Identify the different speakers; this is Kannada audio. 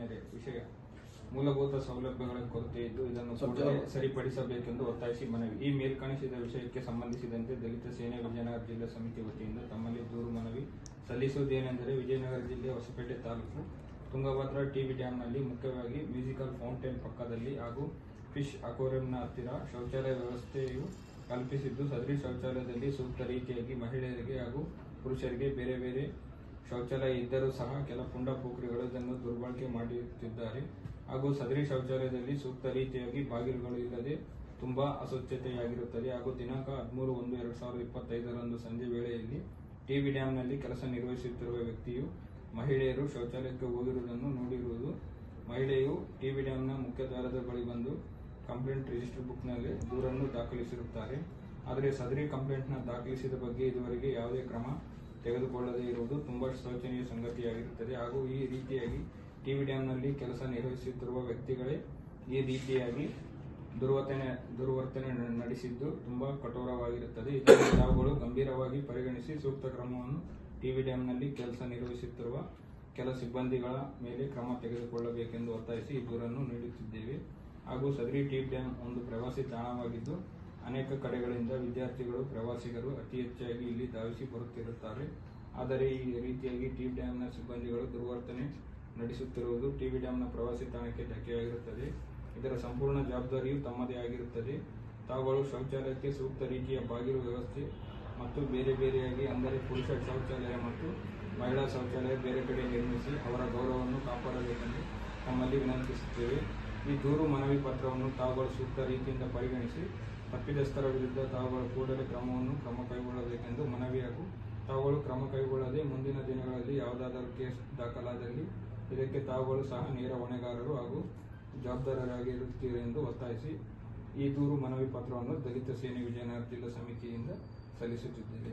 Speaker 1: ಮಾನ್ಯರೇ ವಿಷಯ. ಮೂಲಭೂತ ಸೌಲಭ್ಯಗಳ ಕೊರತೆ ಇದ್ದು ಇದನ್ನು ಕೂಡಲೇ ಸರಿಪಡಿಸಬೇಕೆಂದು ಒತ್ತಾಯಿಸಿ ಮನವಿ. ಈ ಮೇಲ್ಕಾಣಿಸಿದ ವಿಷಯಕ್ಕೆ ಸಂಬಂಧಿಸಿದಂತೆ ದಲಿತ ಸೇನೆ ವಿಜಯನಗರ ಜಿಲ್ಲಾ ಸಮಿತಿ ವತಿಯಿಂದ ತಮ್ಮಲ್ಲಿ ದೂರು ಮನವಿ ಸಲ್ಲಿಸುವುದೇನೆಂದರೆ ವಿಜಯನಗರ ಜಿಲ್ಲೆ ಹೊಸಪೇಟೆ ತಾಲೂಕು ತುಂಗಭದ್ರಾ ಟಿವಿ ಡ್ಯಾಂನಲ್ಲಿ ಮುಖ್ಯವಾಗಿ ಮ್ಯೂಸಿಕಲ್ ಫೌಂಟೇನ್ ಪಕ್ಕದಲ್ಲಿ ಹಾಗೂ ಫಿಶ್ ಅಕ್ವೇರಿಯಂನ ಹತ್ತಿರ ಶೌಚಾಲಯ ವ್ಯವಸ್ಥೆಯು ಕಲ್ಪಿಸಿದ್ದು ಸದರಿ ಶೌಚಾಲಯದಲ್ಲಿ ಸೂಕ್ತ ರೀತಿಯಾಗಿ ಮಹಿಳೆಯರಿಗೆ ಹಾಗೂ ಪುರುಷರಿಗೆ ಬೇರೆ ಬೇರೆ ಶೌಚಾಲಯ ಇದ್ದರೂ ಸಹ ಕೆಲ ಪುಂಡ ಪುಕ್ರಿಗಳು ಇದನ್ನು ದುರ್ಬಳಕೆ ಮಾಡುತ್ತಿದ್ದಾರೆ ಹಾಗೂ ಸದರಿ ಶೌಚಾಲಯದಲ್ಲಿ ಸೂಕ್ತ ರೀತಿಯಾಗಿ ಬಾಗಿಲುಗಳು ಇಲ್ಲದೆ ತುಂಬಾ ಅಸ್ವಚ್ಛತೆಯಾಗಿರುತ್ತದೆ. ಹಾಗೂ ದಿನಾಂಕ ಹದಿಮೂರು ಒಂದು ಎರಡು ಸಾವಿರದ ಇಪ್ಪತ್ತೈದರಂದು ಸಂಜೆ ವೇಳೆಯಲ್ಲಿ ಟಿವಿ ಡ್ಯಾಂನಲ್ಲಿ ಕೆಲಸ ನಿರ್ವಹಿಸುತ್ತಿರುವ ವ್ಯಕ್ತಿಯು ಮಹಿಳೆಯರು ಶೌಚಾಲಯಕ್ಕೆ ಹೋಗಿರುವುದನ್ನು ನೋಡಿರುವುದು. ಮಹಿಳೆಯು ಟಿವಿ ಡ್ಯಾಂನ ಮುಖ್ಯ ದ್ವಾರದ ಬಳಿ ಬಂದು ಕಂಪ್ಲೇಂಟ್ ರಿಜಿಸ್ಟರ್ ಬುಕ್ನಲ್ಲಿ ದೂರನ್ನು ದಾಖಲಿಸಿರುತ್ತಾರೆ. ಆದರೆ ಸದರಿ ಕಂಪ್ಲೇಂಟ್ನ ದಾಖಲಿಸಿದ ಬಗ್ಗೆ ಇದುವರೆಗೆ ಯಾವುದೇ ಕ್ರಮ ತೆಗೆದುಕೊಳ್ಳದೇ ಇರುವುದು ತುಂಬಾ ಶೋಚನೀಯ ಸಂಗತಿಯಾಗಿರುತ್ತದೆ. ಹಾಗೂ ಈ ರೀತಿಯಾಗಿ ಟಿವಿ ಡ್ಯಾಮ್ನಲ್ಲಿ ಕೆಲಸ ನಿರ್ವಹಿಸುತ್ತಿರುವ ವ್ಯಕ್ತಿಗಳೇ ಈ ರೀತಿಯಾಗಿ ದುರ್ವರ್ತನೆ ದುರ್ವರ್ತನೆ ನಡೆಸಿದ್ದು ತುಂಬಾ ಕಠೋರವಾಗಿರುತ್ತದೆ. ಇದನ್ನು ತಾವುಗಳು ಗಂಭೀರವಾಗಿ ಪರಿಗಣಿಸಿ ಸೂಕ್ತ ಕ್ರಮವನ್ನು ಟಿವಿ ಡ್ಯಾಮ್ನಲ್ಲಿ ಕೆಲಸ ನಿರ್ವಹಿಸುತ್ತಿರುವ ಕೆಲ ಸಿಬ್ಬಂದಿಗಳ ಮೇಲೆ ಕ್ರಮ ತೆಗೆದುಕೊಳ್ಳಬೇಕೆಂದು ಒತ್ತಾಯಿಸಿ ಈ ದೂರನ್ನು ನೀಡುತ್ತಿದ್ದೇವೆ. ಹಾಗೂ ಸದರಿ ಟಿವಿ ಡ್ಯಾಮ್ ಒಂದು ಪ್ರವಾಸಿ ತಾಣವಾಗಿದ್ದು ಅನೇಕ ಕಡೆಗಳಿಂದ ವಿದ್ಯಾರ್ಥಿಗಳು, ಪ್ರವಾಸಿಗರು ಅತಿ ಹೆಚ್ಚಾಗಿ ಇಲ್ಲಿ ಧಾವಿಸಿ ಬರುತ್ತಿರುತ್ತಾರೆ. ಆದರೆ ಈ ರೀತಿಯಾಗಿ ಟಿವಿ ಡ್ಯಾಂನ ಸಿಬ್ಬಂದಿಗಳು ದುರ್ವರ್ತನೆ ನಡೆಸುತ್ತಿರುವುದು ಟಿವಿ ಡ್ಯಾಂನ ಪ್ರವಾಸಿ ತಾಣಕ್ಕೆ ಧಕ್ಕೆಯಾಗಿರುತ್ತದೆ. ಇದರ ಸಂಪೂರ್ಣ ಜವಾಬ್ದಾರಿಯು ತಮ್ಮದೇ ಆಗಿರುತ್ತದೆ. ತಾವುಗಳು ಶೌಚಾಲಯಕ್ಕೆ ಸೂಕ್ತ ರೀತಿಯ ಬಾಗಿಲು ವ್ಯವಸ್ಥೆ ಮತ್ತು ಬೇರೆ ಬೇರೆಯಾಗಿ ಅಂದರೆ ಪುರುಷ ಶೌಚಾಲಯ ಮತ್ತು ಮಹಿಳಾ ಶೌಚಾಲಯ ಬೇರೆ ಕಡೆ ನಿರ್ಮಿಸಿ ಅವರ ಗೌರವವನ್ನು ಕಾಪಾಡಬೇಕೆಂದು ತಮ್ಮಲ್ಲಿ ವಿನಂತಿಸುತ್ತೇವೆ. ಈ ದೂರು ಮನವಿ ಪತ್ರವನ್ನು ತಾವುಗಳು ಸೂಕ್ತ ರೀತಿಯಿಂದ ಪರಿಗಣಿಸಿ ತಪ್ಪಿತಸ್ಥರ ವಿರುದ್ಧ ತಾವುಗಳು ಕೂಡಲೇ ಕ್ರಮವನ್ನು ಕ್ರಮ ಕೈಗೊಳ್ಳಬೇಕೆಂದು ಮನವಿ ಹಾಗೂ ತಾವುಗಳು ಕ್ರಮ ಕೈಗೊಳ್ಳದೆ ಮುಂದಿನ ದಿನಗಳಲ್ಲಿ ಯಾವುದಾದರೂ ಕೇಸ್ ದಾಖಲಾದಲ್ಲಿ ಇದಕ್ಕೆ ತಾವುಗಳು ಸಹ ನೇರ ಹೊಣೆಗಾರರು ಹಾಗೂ ಜವಾಬ್ದಾರರಾಗಿರುತ್ತೀರೆಂದು ಒತ್ತಾಯಿಸಿ ಈ ದೂರು ಮನವಿ ಪತ್ರವನ್ನು ದಲಿತ ಸೇನೆ ವಿಜಯನಗರ ಜಿಲ್ಲಾ ಸಮಿತಿಯಿಂದ ಸಲ್ಲಿಸುತ್ತಿದ್ದೇವೆ.